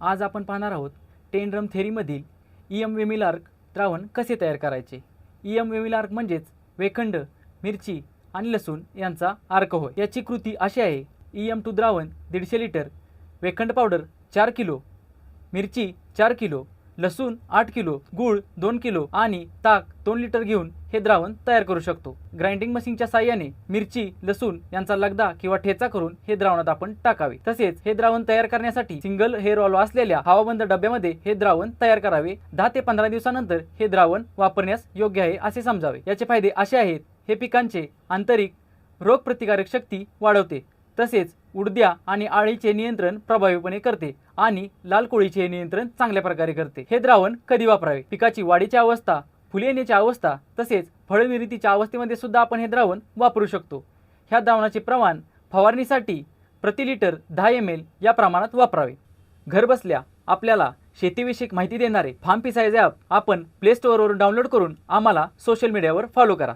आज आपण पाहणार आहोत टेंड्रम थेरीमधील ई एम वेमिलार्क द्रावण कसे तयार करायचे? ई एम वेमिलार्क म्हणजेच वेखंड मिरची आणि लसूण यांचा अर्क होय. याची कृती अशी आहे. ई एम टू द्रावण दीडशे लिटर वेखंड पावडर चार किलो मिरची चार किलो लसूण आठ किलो गूळ दोन किलो आणि ताक दोन लिटर घेऊन हे द्रावण तयार करू शकतो. ग्राइंडिंग मशीनच्या साह्याने मिरची लसूण यांचा लगदा किंवा ठेचा करून हे द्रावणात आपण टाकावे. तसेच हे द्रावण तयार करण्यासाठी सिंगल हेअर ऑल असलेल्या हवाबंद डब्यामध्ये हे द्रावण तयार करावे. दहा ते पंधरा दिवसानंतर हे द्रावण वापरण्यास योग्य आहे असे समजावे. याचे फायदे असे आहेत हे पिकांचे आंतरिक रोगप्रतिकारक शक्ती वाढवते. तसेच उडद्या आणि आळीचे नियंत्रण प्रभावीपणे करते आणि लाल कोळीचे नियंत्रण चांगल्या प्रकारे करते. हे द्रावण कधी वापरावे? पिकाची वाढीची अवस्था फुले येण्याची अवस्था तसेच फळनिर्मितीच्या अवस्थेमध्ये सुद्धा आपण हे द्रावण वापरू शकतो. ह्या द्रावणाचे प्रमाण फवारणीसाठी प्रति लिटर दहा एम एल या प्रमाणात वापरावे. घरबसल्या आपल्याला शेतीविषयक माहिती देणारे फार्म पिसायज ॲप आपण प्ले स्टोअरवरून डाउनलोड करून आम्हाला सोशल मीडियावर फॉलो करा.